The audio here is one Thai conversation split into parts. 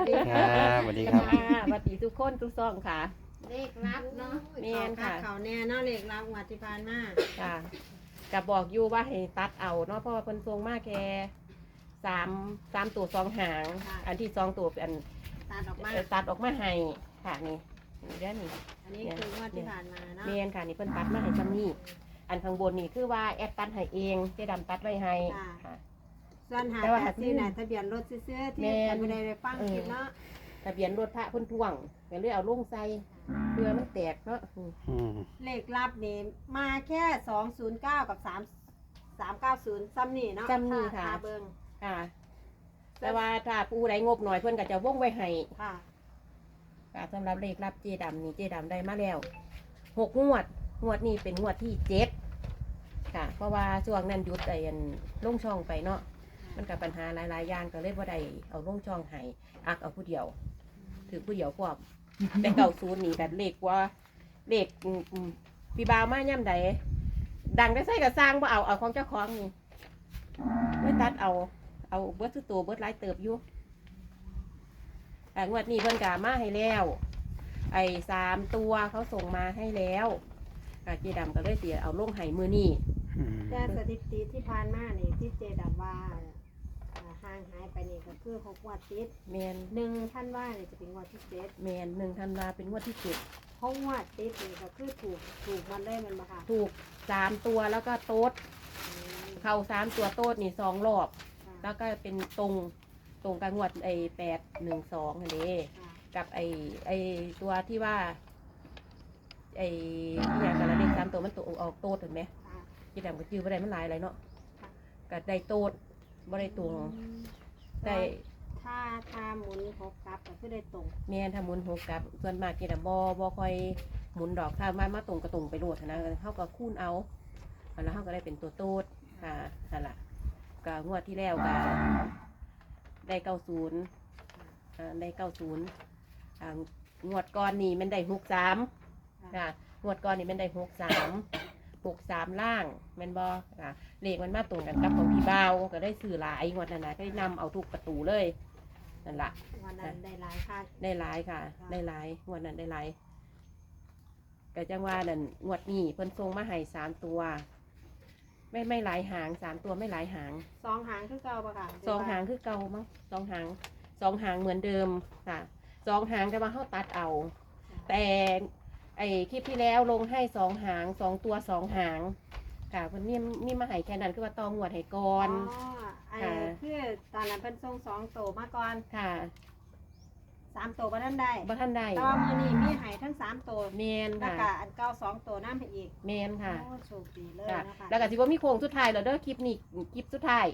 วัสดีคค่ะรับสวัสดีครับค่ะสวัสดีทุกคนทุกซ่องค่ะ เลขลับเนาะแม่นค่ะ เขาแน่เนาะเลขลับงวัที่ผ่านมาค่ะกับบอกอยู่ว่าให้ตัดเอาเนาะเพราะว่าเพิ่นทรงมาแค่สามสามตัวสองหาง อันที่สองตัวเป็นตัดออกมาเอ่อตัดออกมาให้ค่ะนี่นี่เด้อนี่ อันนี้คืองวดที่ผ่านมาเนาะเมนค่ะนี่เพิ่นตัดมาให้จำนี่อันข้างบนนี่คือว่าแอปตัดให้เองเจ๊ดำตัดไว้ให้ค่ะ ส่วนหาแต่ว่าแปหาดสี่น่ะทะเบียนรถซื้อๆที่แม่นไม่ได้ไปฟังคลิปเนาะทะเบียนรถพระเพิ่นท่วงก็เลยเอาลงใส่เพื่อมันแตกเนาะอืมอืมเลขลับนี่มาแค่สองศูนย์เก้ากับสามสามเก้าศูนย์ซ้ำนี่เนาะซ้ำนี่ค่ะถ้าเบิงค่ะ แต่ว่าถ้าผู้ใดงบหน่อยเพิ่นก็จะวงไว้ให้ค่ะค่ะสำหรับเลขรับเจดำนี่เจดำได้มาแล้วหกงวด งวดนี้เป็นงวดที่เจ็ดค่ะ เพราะว่าช่วงนั้นหยุดไอ้อันลงช่องไปเนาะ มันกับปัญหาหลายๆอย่างก็เลยบ่ได้เอาลงช่องให้อักเอาผู้เดียว ถือผู้เดียวพวกแต่เก่าศูนย์นี่กันเลขว่าเลขอืมอืมพี่บาวมาย่ำใดดังได้ใส่กับสร้างบ่เอาเอาของเจ้าของนี่ไม่ตัดเอา เอาเบิร์ดสุดตัวเบิร์ดหลายเติบอยู่อ่างวดนี้เพิ่นกามาให้แล้ว ไอ้สามตัวเขาส่งมาให้แล้วอะเจดำก็เลยเสียเอาลงไห้มือนี่ อืม แต่สถิติที่ผ่านมานี่ที่เจดับว่าอ่าห่างหายไปนี่ก็คือหกงวัดติดแมนหนึ่งท่านว่านี่จะเป็นงวดที่เจ็ดแมนหนึ่งธันวาเป็นงวดที่เจ็ดหกงวดติดนี่ก็คือถูกถูกมันได้มันมาค่ะถูกสามตัวแล้วก็โต๊ดอืมเข้าสามตัวโต๊ดนี่สองรอบค่ะแล้วก็เป็นตรงตรงกับงวดไอ้แปดหนึ่งสองนี่ ค่ะกับไอ้ไอ้ตัวที่ว่า ไอ้ที่อย่างกันละเลขสามตัวมันตกออกโต๊ดเห็นไหมค่ะเจดำก็จื้อบ่ได้มันหลายอะไรเนาะค่ะ ก็ได้โต๊ด บ่ได้ตรงอืมได้ถ้าถ้าหมุนหกกลับก็คือได้ตรงแม่นทำหมุนหกกับ ส่วนมากเจดาบอบอคอยหมุนดอกถ้ามามาตรงกระตรงไปโหลดหั้นนะเขาก็คูณเอาอันแล้วเขาก็ได้เป็นตัวโต๊ดค่ะนั่นล่ะก็งวดที่แล้วก็ได้เก้าศูนย์ได้เก้าศูนย์งวดก่อนนี่มันได้หกสามค่ะงวดก่อนนี่มันได้หกสาม หกสามล่างแมันบอค่ะเลขมันมาตรงกันกับของพี่เบาวก็ได้สื่อหลายงวดนั้นนะก็ได้นำเอาทุกประตูเลยนั่นล่ะวันนั้นได้หลายค่ะ ได้หลายค่ะ ค่ะ ได้หลายงวดนั้นได้หลายก็จังว่านั่นงวดนี้เพิ่นทรงมาให้สามตัว ไม่ไม่หลายหางสามตัวไม่หลายหางสองหางคือเก่าปะค่ะสองหางคือเก่ามั้งสองหางสองหางเหมือนเดิมค่ะสองหางแต่ว่าเขาตัดเอา แต่ ไอคลิปที่แล้วลงให้สองหางสองตัวสองหางค่ะเพิ่นมีมีมาให้แค่นั้นคือว่าตองวดให้ก่อน อ๋อไอ้ค่ะ คือตอนนั้นเป็นทรงสองโตมาก่อนค่ะสามโตมาท่านได้บ่ท่านได้แต่ว่ามือนี้มีให้ทั้งสามโตเมนแล้วค่ะก็อันเก้าสองโตน้ำไปอีกเมนค่ะ โอ้โชคดีเลยค่ะนะคะแล้วก็สิว่ามีโค้งสุดท้ายแล้วเด้อคลิปนี้คลิปสุดท้าย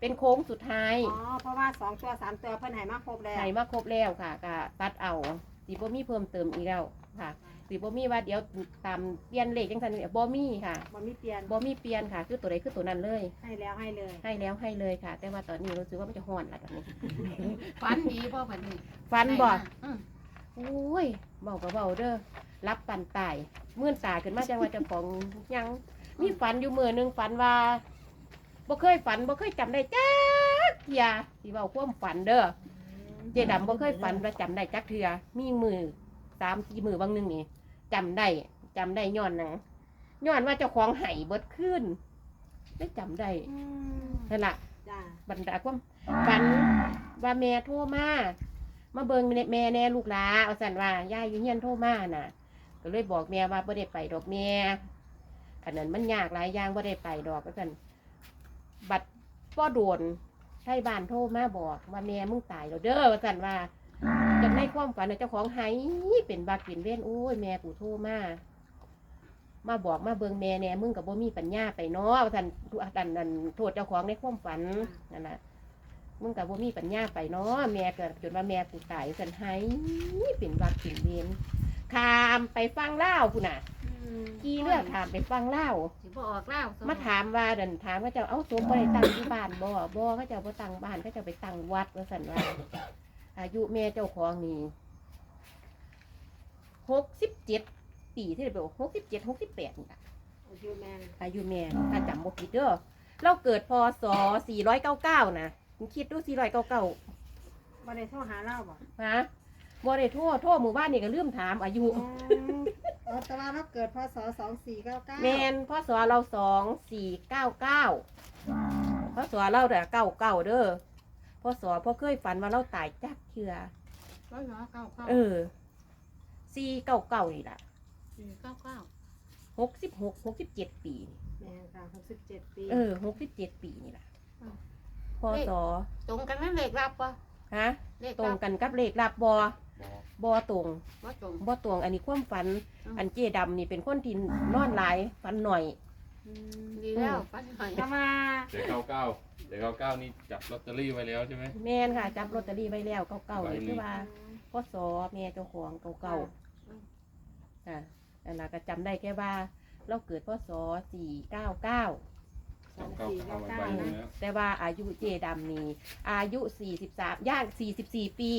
เป็นโค้งสุดท้ายอ๋อเพราะว่าสองตัวสามตัวเพิ่นให้มาครบแล้วใหายมาครบแล้วค่ะก็ตัดเอาสิบ่มีเพิ่มเติมอีกแล้วค่ะ สิบ่มีว่าเดี๋ยวตามเปลี่ยนเลขจังซั่นเนี่ยบ่มีค่ะบ่มีเปลี่ยนบ่มีเปลี่ยนค่ะ คือตัวใดคือตัวนั้นเลย ให้แล้วให้เลย ให้แล้วให้เลยค่ะ แต่ว่าตอนนี้รู้สึกว่ามันจะฮ้อนแล้วตอนนี้ ฝันดีพ่อฝันดีฟันบ่อืมโอ้ยเบาก็เบาเด้อรับปันตายมื่นตาขึ้นมาจังว่าเจ้าของยัง มีฝันอยู่มือหนึงฝันว่าบ่เคยฝันบ่เคยจำได้จักเทียสิเว้าความฝันเด้อ เจดำบ่เคยฝันว่าจำได้จักเทือมีมือ สามสี่มือบางหนึงนี่จำได้จำได้ย้อนหนังย้อนว่าเจ้าของไห้เบิดขึ้นได้จำได้อืมนั่นล่ะจ้าบรรดาความฝันว่าแม่โทรมามาเบิ่งแม่แน่ลูกหลาเอาสั่นว่ายายอยู่เฮียนโทรมาน่ะ ก็เลยบอกแม่ว่าบ่ได้ไปดอกแม่อันนั้นมันยากหลายอย่างบ่ได้ไปดอกก็สั่นบัดป้อโดนใช่บ้านโทรมาบอกว่าแม่มึงตายแล้วเด้อว่าสั่นว่า จนในความฝันน่ะเจ้าของไหเป็นบากินเว้นโอ้ยแม่ปู่โทรมามาบอกมาเบิงแม่แน่มึงกับบ่มีปัญญาไปเนาะว่าท่านอันนั้นโทษเจ้าของในความฝันนั่นแหละมึงกับบ่มีปัญญาไปเนาะแม่เกิดจนว่าแม่ปู่ตายสันไหเป็นบากินเวนขามไปฟังเล่าวพุ่นน่ะขี่เรือขามไปฟังเล่าวสิบ่ออกแล้วมาถามว่าเดินถามว่าเจ้าเอ้าสมบ่ได้ตั้งที่บ้านบ่บ่เขาเจ้าบ่ตั้งบ้านเขาเจ้าไปตั้งวัดว่าสันว่า อายุแม่เจ้าของนี่หกสิบเจ็ดปีที่เดียวหกสิบเจ็ดหกสิบแปดนี่ล่ะอายุแม่อายุแม่ถ้าจำบ่ผิดเด้อเราเกิดพศสี่ร้อยเก้าเก้านะคุณคิดดูสี่ร้อยเก้าเก้าบ่ได้โทรหาเราบ่ฮะบ่ได้โทษโทษหมู่บ้านนี่ก็ลืมถามอายุอ๋ออ๋อแต่ว่าเราเกิดพศสองสี่เก้าเก้าแมนพศเราสองสี่เก้าเก้าพศเราแต่เก้าเก้าเด้อ พศพ่อเคยฝันว่าเราตายจักเชือร้อยร้อยเก้าเก้าเออสี่เก้าเก้านี่ล่ะสี่เก้าเก้าหกสิบหกหกสิบเจ็ดปีนี่แม่ค่ะหกสิบเจ็ดปีเออหกสิบเจ็ดปีนี่ล่ะพศตรงกันนั่นเลขรับปะฮะเลขตรงรับกันกับเลขลับบอบอตรง ว่าตรงบอตรงอันนี้ความฝัน อืม อันเจดำนี่เป็นคนที่นอนหลายฝันหน่อยอืมดีแล้วปันหน่อยแต่ว่าเดี๋ยวเก้าเก้า เดี๋ยวเก้าเก้านี่จับลอตเตอรี่ไว้แล้วใช่ไหม แม่นค่ะจับลอตเตอรี่ไว้แล้วเก้าเก้าไว้นี่นี่คือว่าพศแม่เจ้าของเก้าเก้าอ่าอันนั้นก็จำได้แค่ว่า เราเกิดพศสี่เก้าเก้า สองเก้าสี่เก้าเก้าไว้เก้าใบหนึนะงแล้วแต่ว่าอายุเจดำนี่อายุสี่สิบสามย่างสี่สิบสี่ปี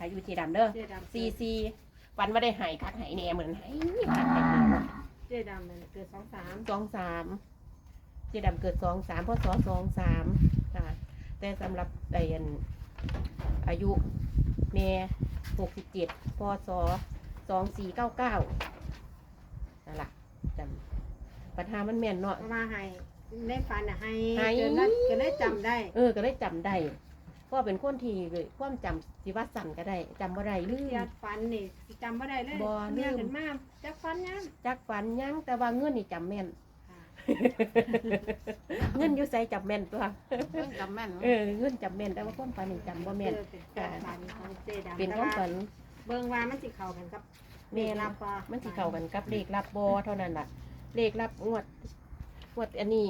อายุเจดำเด้อเจดำสี่สี่ฝันว่าได้หายคักหายแหน่เหมือนหายคักหายแหน่เจดำนั่นเกิดสองสาม สองสาม เจดำเกิดสองสามพศสองสามค่ะแต่สำหรับไดอันอายุเมหกสิบเจ็ดพศสองสี่เก้าเก้านั่นแหละจำปัญหามันแม่นเนาะเพราะว่าให้ในฝันน่ะให้ให้เกิดนั้นก็ได้จำได้ เออก็ได้จำได้เพราะเป็นคนที่ความจำสิว่าสั่นก็ได้จำบ่ได้ลืมเทียดฝันนี่จำบ่ได้เลยบ่เมื่อลืมขึ้นมาจักฝันยังจักฝันหยังแต่ว่าเงินนี่จำแม่นค่ะ เงินอยู่ใส่จำแม่นตัวเพิ่งจำแม่นเออเงินจำแม่นแต่ว่าความฝันนี่จำบ่แม่นเออเป็นความฝันของเจดำเป็นแต่ความว่าฝันเบิ่งว่ามันสิเข้ากันกับแม่นรับบ่มันสิเข้ากันกับเลขรับบอเท่านั้นล่ะ เลขรับงวดงวดอันนี้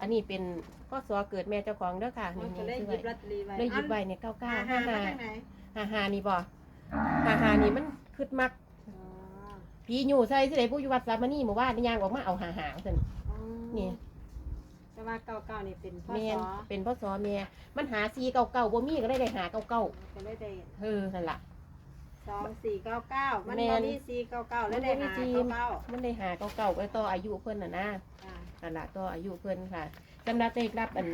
อันนี้เป็นข้อสอเกิดแม่เจ้าของเด้อค่ะมันนี่ก็นี่เลยซื้อหยิบลไว้อตเตอรี่ไว้เลยหยิบไว้เนี่ยเก้าเก้าหาห้าหาห้ามาจากไหนห้าห้านี่บ่ห้าห้านี่มันคึดมัก อ๋อผีอยู่ใส่สิได้ผู้อยู่วัดสามนีหมู่บ้านนี่ย่างออกมาเอาหาหางซั่นอ๋อ นี่แต่ว่าเก้าเก้านี่เป็นพ่อแม่นสอเป็นพ่อสอแม่มันหาซีเก่าเก่าบ่มีก็เลยได้หาเก่าเก่าก็เลยได้เออนั่นล่ะ สองสี่เก้าเก้ามันแม่บ่นมีสี่เก้าเก้าแล้วมันบ่ได้มีหาจีมเก้าเก้ามันได้หาเก่าเก่าไปต่ออายุเพิ่นน่ะนะอ่านั่นล่ะต่ออายุเพิ่นค่ะสำหรับเลขรับอัน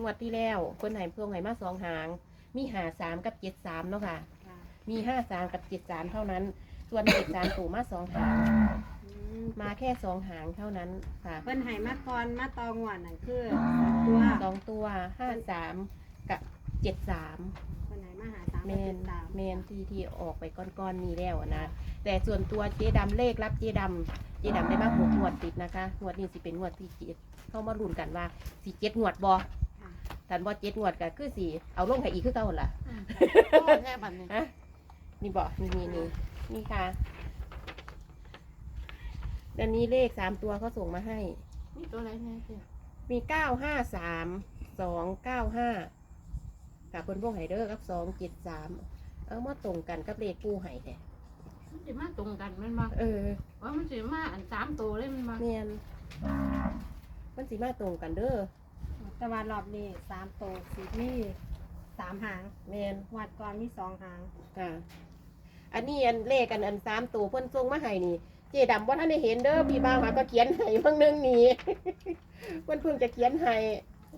งวดที่แล้วเพิ่นให้เพิ่งให้มาสองหาง มีหาสามกับเจ็ดสามเนาะค่ะค่ะมีห้าสามกับเจ็ดสามเท่านั้น ส่วนเลขสามตู่มาสองหางอื มมาแค่สองหางเท่านั้นค่ะเพิ่นให้มาก่อนมาตองวนนั่นคือสองตัวสองตัวห้าสามกับเจ็ดสามเพิ่นให้มาหาสามเมกับเจ็นดสามเมนที่ที่ออกไปก้อนๆนี้แล้วอะนะ แต่ส่วนตัวเจ๊ดำเลขรับเจ๊ดำเจ๊ดำได้มาหกงวดติดนะคะงวดนี้สิเป็นงวดที่เจ็ดเข้ามาลุ้นกันว่าสิเจ็ดงวดบอค่ะถันบอเจ็ดงวดก็คือสิเอาลงให้อีกคือเก่าหั่นล่ะโอ้แน่บัดนี้ ฮะนี่บอกนี่นี่นี่นี่ค่ะ เดี๋ยวนี้เลขสามตัวเขาส่งมาให้นี่ตัวอะไรแน่เจ้ามีเก้าห้าสามสองเก้าห้ากับเพิ่นพวกไฮเดอร์กับสองเจ็ดสามเอามาตรงกันกับเลขปูไห่แท้มันสิมาตรงกันแมันมาเออว่ามันสิมาอันสามตัวเลยแมันมาเมียนมันสีมาตรงกันเด้อแต่ว่ารอบนี้สามตัวสีมีสามหางเมียนวัดก่อนมีสองหางค่ะอันนี้อันเลขกันอันสามตัวเพิ่นส่งมาให้นี่ เจดำว่าท่านได้เห็นเด้อพี่บ่าวหาก็เขียนให้เพิ่งนึงนี่เพิ่นเพิ่งจะเขียนให้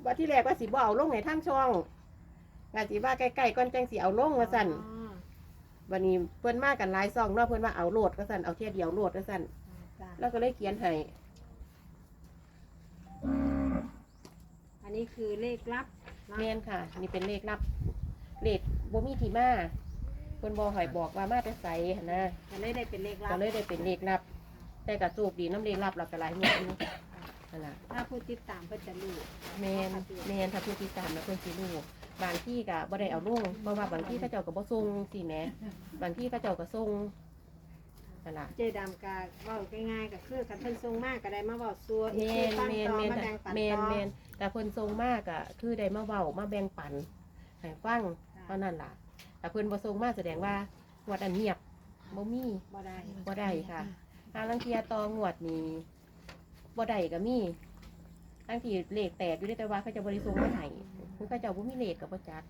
ว่าที่แรกว่าสิบ่เอาลงให้ทางช่องว่าสิว่าใกล้ๆก่อนจังสิเอาลงว่าสั่นอ๋อวันนี้เพิ่นมากันหลายซองเนาะเพิ่นว่าเอาโหลดก็สั่นเอาเทียเดียวโหลดก็สั่นจ้ะแล้วก็เลยเขียนให้อันนี้คือเลขลับเนาะ แม่นค่ะ นี่เป็นเลขลับเลขบ่มีที่มาเพิ่นบ่ให้บอกว่ามาแต่ไสหั่นนะก็เลยได้เป็นเลขลัก็บเลยได้เป็นเลขลับ แต่ก็โชคดีน้ำเลขลับเราก็หลายงวดอยู่นั่นล่ะ ถ้าผู้ติดตามเพิ่นจะรู้แมนแมนถ้าผู้ที่ตามนะเพิ่นสิรู้บางที่ก็บ่ได้เอาลงเพราะว่าบางที่เขาเจ้าก็บ่ส่งสิแหมบางที่เขาเจ้าก็ส่งนั่นล่ะ เจดำกาเว้าง่ายๆก็คือคันเพิ่นส่งมากก็ได้มาเว้าซัวแมอีกนฟังแมนต่อแมนมาแบ่งปันแมนต่อแมนแต่เพิ่นส่งมากอะ คือได้มาเว้ามาแบ่งปันให้ฟังเท่านั้นล่ะ แต่เพิ่นบ่ส่งมาแสดงว่างวดอันเงียบบ่มีบ่ได้บ่ได้ค่ะทางลังเทียต่องวดนี้บ่ได้ก็มีทั้งที่เลขแตกอยู่ในแต่ว่าเขาเจะบริสุทธิ์มาให้คือเขาเจ้าบ่มีเลขกับบ่จัก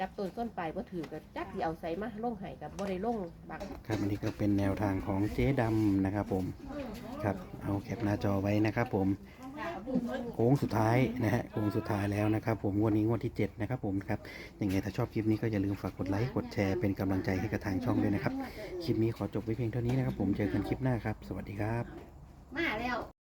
จับต้นส้นปลายบ่ถือกับจักสิเอาใส่มาลงให้กับบ่ได้ลงบักครับอันนี้ก็เป็นแนวทางของเจ๊ดำนะครับผมครับเอาแคปหน้าจอไว้นะครับผมโค้งสุดท้ายนะฮะโค้งสุดท้ายแล้วนะครับผมงวดนี้งวดที่ 7 นะครับผมครับยังไงถ้าชอบคลิปนี้ก็อย่าลืมฝากกดไลค์กดแชร์เป็นกำลังใจให้กับทางช่องด้วยนะครับ คลิปนี้ขอจบไว้เพียงเท่านี้นะครับผมเจอกันคลิปหน้าครับ สวัสดีครับ มาแล้ว